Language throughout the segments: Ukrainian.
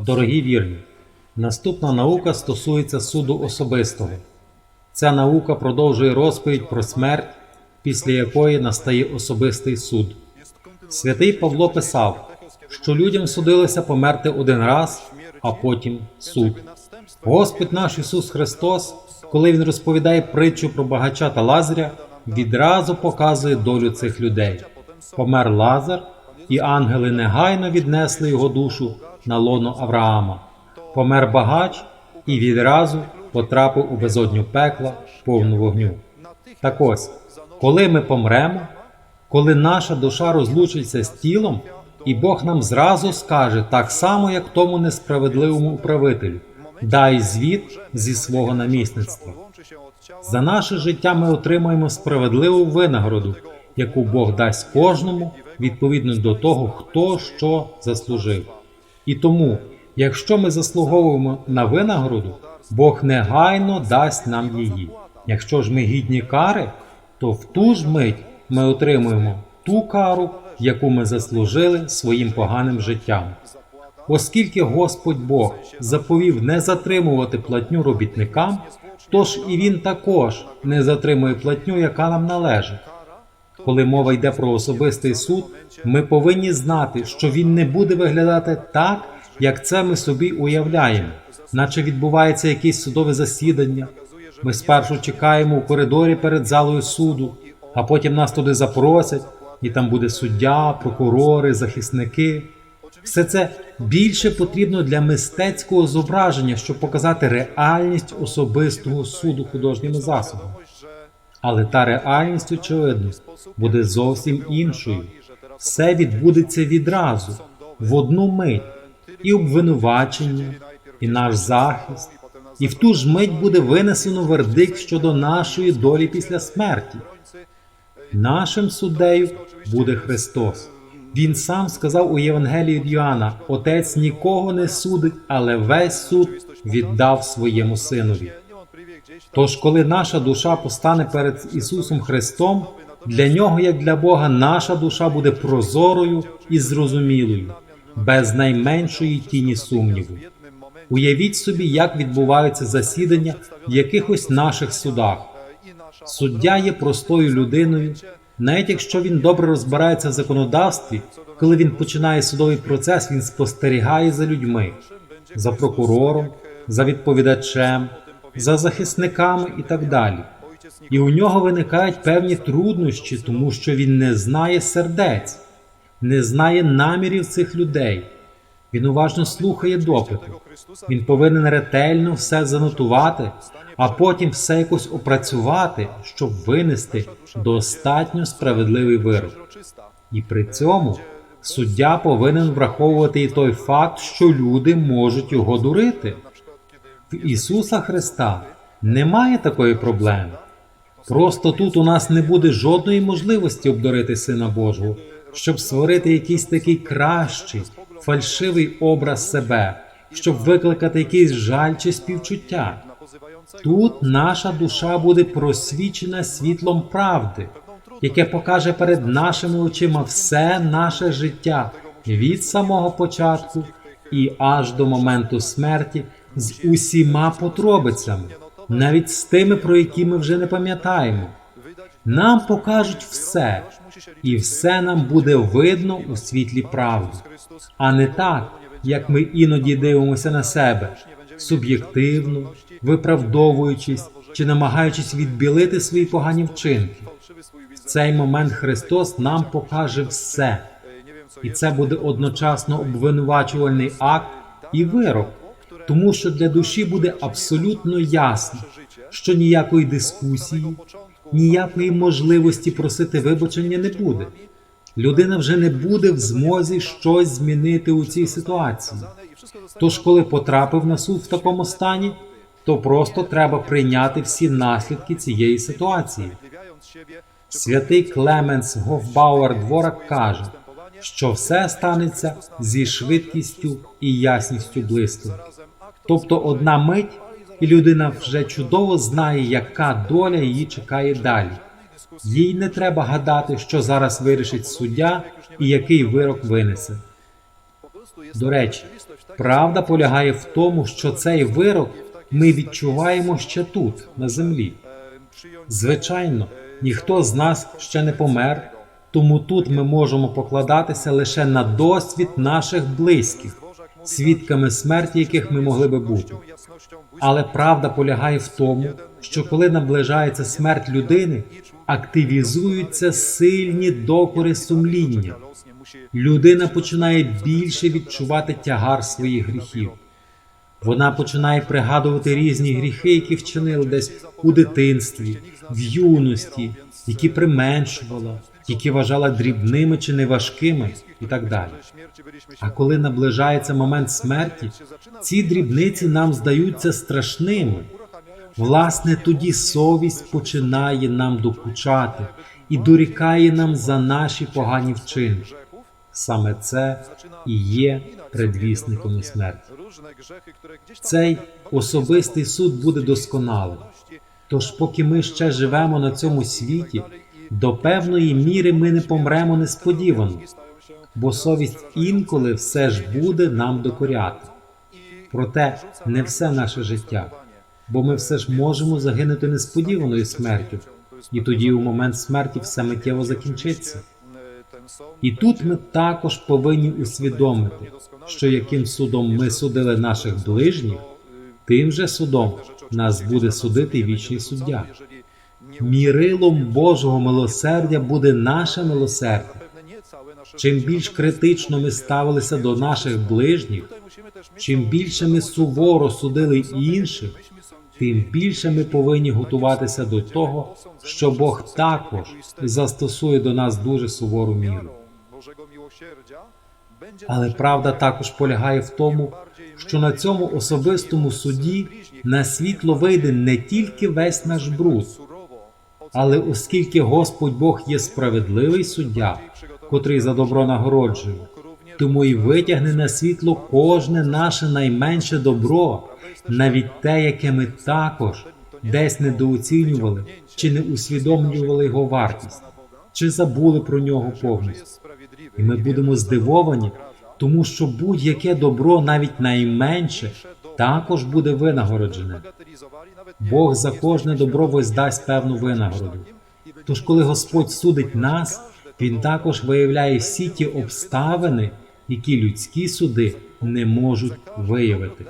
Дорогі вірні, наступна наука стосується суду особистого. Ця наука продовжує розповідь про смерть, після якої настає особистий суд. Святий Павло писав, що людям судилося померти один раз, а потім суд. Господь наш Ісус Христос, коли Він розповідає притчу про багача та Лазаря, відразу показує долю цих людей. Помер Лазар, і ангели негайно віднесли його душу на лоно Авраама. Помер багач і відразу потрапив у безодню пекла, повну вогню. Так ось, коли ми помремо, коли наша душа розлучиться з тілом, і Бог нам зразу скаже, так само, як тому несправедливому управителю, дай звіт зі свого намісництва. За наше життя ми отримаємо справедливу винагороду, яку Бог дасть кожному відповідно до того, хто що заслужив. І тому, якщо ми заслуговуємо на винагороду, Бог негайно дасть нам її. Якщо ж ми гідні кари, то в ту ж мить ми отримуємо ту кару, яку ми заслужили своїм поганим життям. Оскільки Господь Бог заповів не затримувати платню робітникам, тож і він також не затримує платню, яка нам належить. Коли мова йде про особистий суд, ми повинні знати, що він не буде виглядати так, як це ми собі уявляємо, наче відбувається якесь судове засідання. Ми спершу чекаємо у коридорі перед залою суду, а потім нас туди запросять, і там буде суддя, прокурори, захисники. Все це більше потрібно для мистецького зображення, щоб показати реальність особистого суду художніми засобами. Але та реальність, очевидно, буде зовсім іншою. Все відбудеться відразу, в одну мить, і обвинувачення, і наш захист, і в ту ж мить буде винесено вердикт щодо нашої долі після смерті. Нашим суддею буде Христос. Він сам сказав у Євангелії від Йоанна: Отець нікого не судить, але весь суд віддав своєму синові. Тож, коли наша душа постане перед Ісусом Христом, для нього, як для Бога, наша душа буде прозорою і зрозумілою, без найменшої тіні сумніву. Уявіть собі, як відбуваються засідання в якихось наших судах. Суддя є простою людиною, навіть якщо він добре розбирається в законодавстві, коли він починає судовий процес, він спостерігає за людьми, за прокурором, за відповідачем, за захисниками і так далі. І у нього виникають певні труднощі, тому що він не знає сердець, не знає намірів цих людей. Він уважно слухає допити. Він повинен ретельно все занотувати, а потім все якось опрацювати, щоб винести достатньо справедливий вирок. І при цьому суддя повинен враховувати і той факт, що люди можуть його дурити. Ісуса Христа немає такої проблеми. Просто тут у нас не буде жодної можливості обдурити Сина Божого, щоб створити якийсь такий кращий, фальшивий образ себе, щоб викликати якийсь жаль чи співчуття. Тут наша душа буде просвічена світлом правди, яке покаже перед нашими очима все наше життя від самого початку і аж до моменту смерті з усіма подробицями, навіть з тими, про які ми вже не пам'ятаємо. Нам покажуть все, і все нам буде видно у світлі правди, а не так, як ми іноді дивимося на себе, суб'єктивно, виправдовуючись чи намагаючись відбілити свої погані вчинки. В цей момент Христос нам покаже все, і це буде одночасно обвинувачувальний акт і вирок, тому що для душі буде абсолютно ясно, що ніякої дискусії, ніякої можливості просити вибачення не буде. Людина вже не буде в змозі щось змінити у цій ситуації. Тож, коли потрапив на суд в такому стані, то просто треба прийняти всі наслідки цієї ситуації. Святий Клеменс Гофбауер Дворак каже, що все станеться зі швидкістю і ясністю блиску. Тобто одна мить, і людина вже чудово знає, яка доля її чекає далі. Їй не треба гадати, що зараз вирішить суддя і який вирок винесе. До речі, Правда полягає в тому, що цей вирок ми відчуваємо ще тут, на землі. Звичайно, ніхто з нас ще не помер, тому тут ми можемо покладатися лише на досвід наших близьких, свідками смерті, яких ми могли би бути. Але правда полягає в тому, що коли наближається смерть людини, активізуються сильні докори сумління. Людина починає більше відчувати тягар своїх гріхів. Вона починає пригадувати різні гріхи, які вчинила десь у дитинстві, в юності, які применшувала, які вважала дрібними чи неважкими, і так далі. А коли наближається момент смерті, ці дрібниці нам здаються страшними. Власне, тоді совість починає нам докучати і дорікає нам за наші погані вчинки. Саме це і є предвісником смерті. Цей особистий суд буде досконалим. Тож, поки ми ще живемо на цьому світі, до певної міри ми не помремо несподівано, бо совість інколи все ж буде нам докоряти. Проте не все наше життя, бо ми все ж можемо загинути несподіваною смертю, і тоді у момент смерті все миттєво закінчиться. І тут ми також повинні усвідомити, що яким судом ми судили наших ближніх, тим же судом нас буде судити вічний суддя. Мірилом Божого милосердя буде наше милосердя. Чим більш критично ми ставилися до наших ближніх, чим більше ми суворо судили інших, тим більше ми повинні готуватися до того, що Бог також застосує до нас дуже сувору міру. Але правда також полягає в тому, що на цьому особистому суді на світло вийде не тільки весь наш бруд, але оскільки Господь Бог є справедливий суддя, котрий за добро нагороджує, тому й витягне на світло кожне наше найменше добро, навіть те, яке ми також десь недооцінювали чи не усвідомлювали його вартість, чи забули про нього повністю. І ми будемо здивовані, тому що будь-яке добро, навіть найменше, також буде винагороджене. Бог за кожне добро воздасть певну винагороду. Тож, коли Господь судить нас, Він також виявляє всі ті обставини, які людські суди не можуть виявити.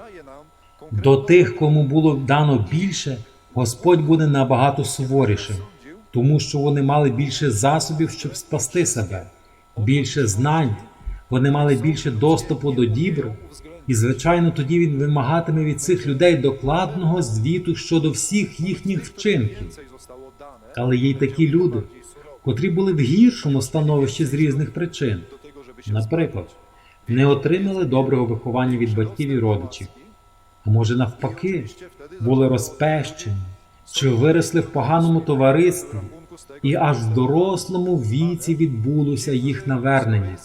До тих, кому було дано більше, Господь буде набагато суворішим, тому що вони мали більше засобів, щоб спасти себе, більше знань, вони мали більше доступу до дібр, і, звичайно, тоді він вимагатиме від цих людей докладного звіту щодо всіх їхніх вчинків. Але є й такі люди, котрі були в гіршому становищі з різних причин. Наприклад, не отримали доброго виховання від батьків і родичів, а може навпаки, були розпещені чи виросли в поганому товаристві, і аж в дорослому віці відбулося їх навернення,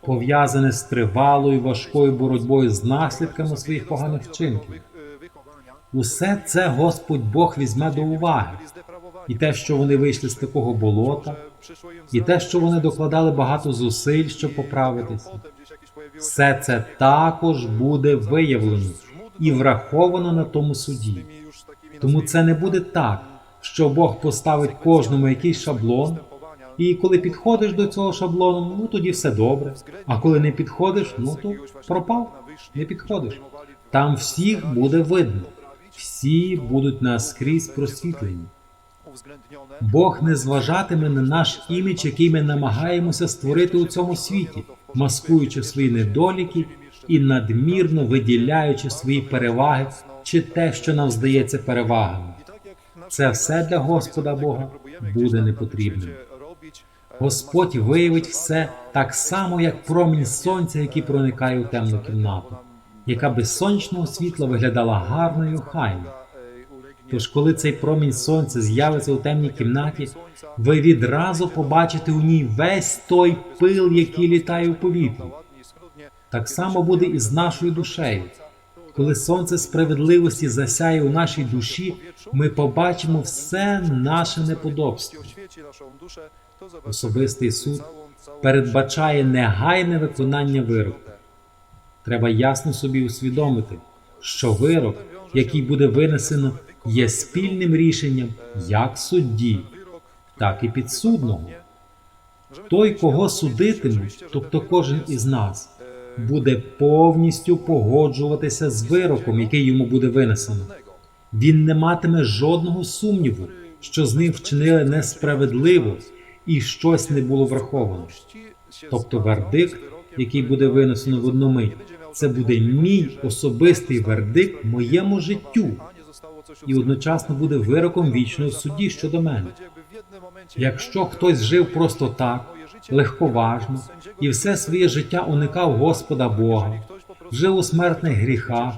пов'язане з тривалою важкою боротьбою з наслідками своїх поганих вчинків. Усе це Господь Бог візьме до уваги, і те, що вони вийшли з такого болота, і те, що вони докладали багато зусиль, щоб поправитися, все це також буде виявлено і враховано на тому суді. Тому це не буде так, що Бог поставить кожному якийсь шаблон, і коли підходиш до цього шаблону, ну тоді все добре. А коли не підходиш, ну то пропав, не підходиш. Там всіх буде видно, всі будуть наскрізь просвітлені. Бог не зважатиме на наш імідж, який ми намагаємося створити у цьому світі, маскуючи свої недоліки і надмірно виділяючи свої переваги чи те, що нам здається перевагами. Це все для Господа Бога буде непотрібним. Господь виявить все так само, як промінь сонця, який проникає у темну кімнату, яка без сонячного світла виглядала гарно і охайно. Тож, коли цей промінь сонця з'явиться у темній кімнаті, ви відразу побачите у ній весь той пил, який літає у повітрі. Так само буде і з нашою душею. Коли сонце справедливості засяє у нашій душі, ми побачимо все наше неподобство. Особистий суд передбачає негайне виконання вироку. Треба ясно собі усвідомити, що вирок, який буде винесено, є спільним рішенням як судді, так і підсудного. Той, кого судитимуть, тобто кожен із нас, буде повністю погоджуватися з вироком, який йому буде винесено. Він не матиме жодного сумніву, що з ним вчинили несправедливо і щось не було враховано. Тобто вердикт, який буде винесено в одну мить, це буде мій особистий вердикт моєму життю, і одночасно буде вироком вічного судді щодо мене. Якщо хтось жив просто так, легковажно і все своє життя уникав Господа Бога, жив у смертних гріхах,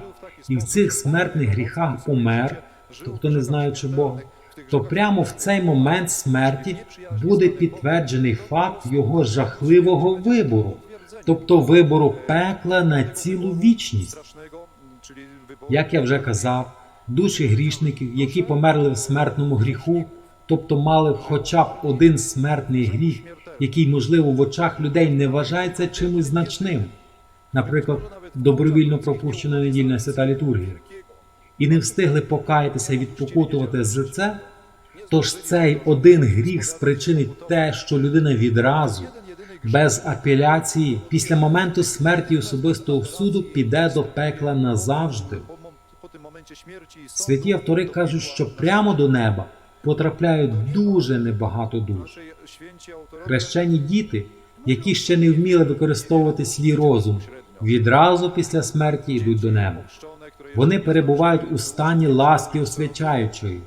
і в цих смертних гріхах умер, тобто не знаючи Бога, то прямо в цей момент смерті буде підтверджений факт його жахливого вибору, тобто вибору пекла на цілу вічність. Як я вже казав, душі грішників, які померли в смертному гріху, тобто мали хоча б один смертний гріх, який, можливо, в очах людей не вважається чимось значним, наприклад, добровільно пропущена недільна свята літургія, і не встигли покаятися і відпокутувати за це, тож цей один гріх спричинить те, що людина відразу, без апеляції, після моменту смерті особистого суду піде до пекла назавжди. Святі автори кажуть, що прямо до неба потрапляють дуже небагато душ. Хрещені діти, які ще не вміли використовувати свій розум, відразу після смерті йдуть до неба. Вони перебувають у стані ласки освячаючої,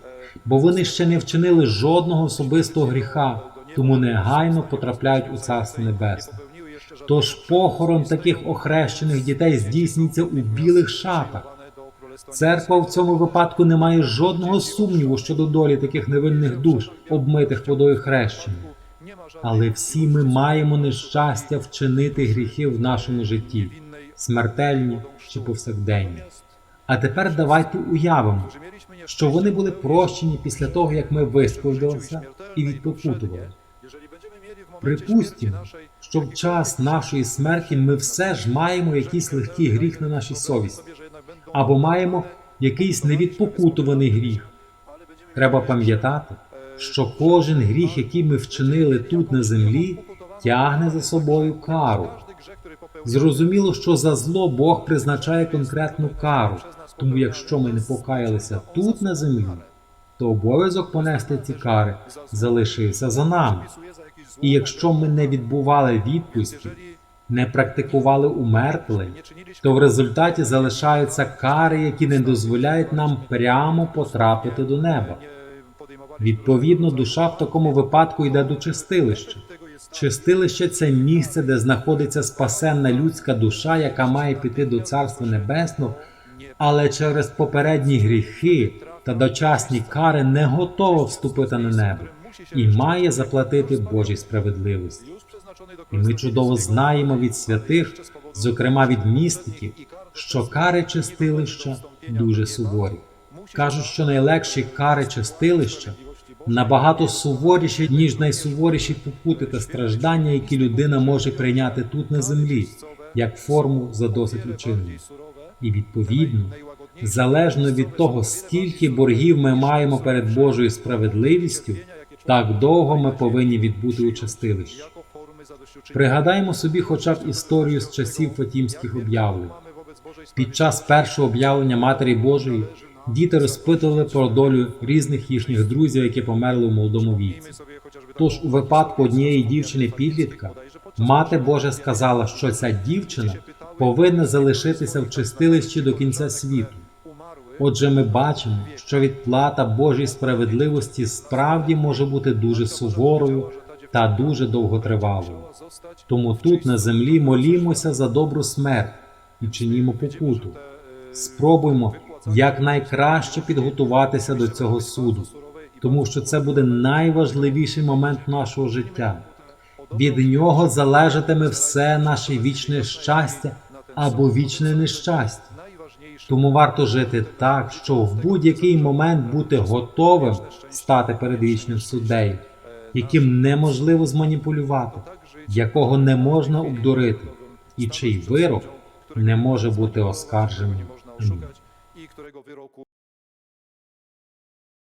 бо вони ще не вчинили жодного особистого гріха, тому негайно потрапляють у Царство Небесне. Тож похорон таких охрещених дітей здійснюється у білих шатах. Церква в цьому випадку не має жодного сумніву щодо долі таких невинних душ, обмитих водою хрещення. Але всі ми маємо нещастя вчинити гріхи в нашому житті, смертельні чи повсякденні. А тепер давайте уявимо, що вони були прощені після того, як ми висповідалися і відпокутували. Припустімо, що в час нашої смерті ми все ж маємо якийсь легкий гріх на нашій совісті, або маємо якийсь невідпокутуваний гріх. Треба пам'ятати, що кожен гріх, який ми вчинили тут на землі, тягне за собою кару. Зрозуміло, що за зло Бог призначає конкретну кару, тому якщо ми не покаялися тут на землі, то обов'язок понести ці кари залишився за нами. І якщо ми не відбували відпустів, не практикували умертвлень, то в результаті залишаються кари, які не дозволяють нам прямо потрапити до неба. Відповідно, душа в такому випадку йде до чистилища. Чистилище це місце, де знаходиться спасенна людська душа, яка має піти до Царства Небесного, але через попередні гріхи та дочасні кари не готова вступити на небо і має заплатити Божій справедливості. І ми чудово знаємо від святих, зокрема від містиків, що кари чистилища дуже суворі. Кажуть, що найлегші кари чистилища набагато суворіші, ніж найсуворіші покути та страждання, які людина може прийняти тут на землі, як форму за досить учинення. І відповідно, залежно від того, скільки боргів ми маємо перед Божою справедливістю, так довго ми повинні відбути у чистилищі. Пригадаймо собі, хоча б історію з часів Фатімських об'явлень. Під час першого об'явлення Матері Божої діти розпитували про долю різних їхніх друзів, які померли у молодому віці. Тож у випадку однієї дівчини підлітка мати Божа сказала, що ця дівчина повинна залишитися в чистилищі до кінця світу. Отже, ми бачимо, що відплата Божій справедливості справді може бути дуже суворою та дуже довготривалою. Тому тут на землі молімося за добру смерть і чинімо покуту. Спробуймо якнайкраще підготуватися до цього суду, тому що це буде найважливіший момент нашого життя. Від нього залежатиме все наше вічне щастя або вічне нещастя. Тому варто жити так, що в будь-який момент бути готовим стати перед вічним суддею, яким неможливо зманіпулювати, якого не можна обдурити, і чий вирок не може бути оскарженим.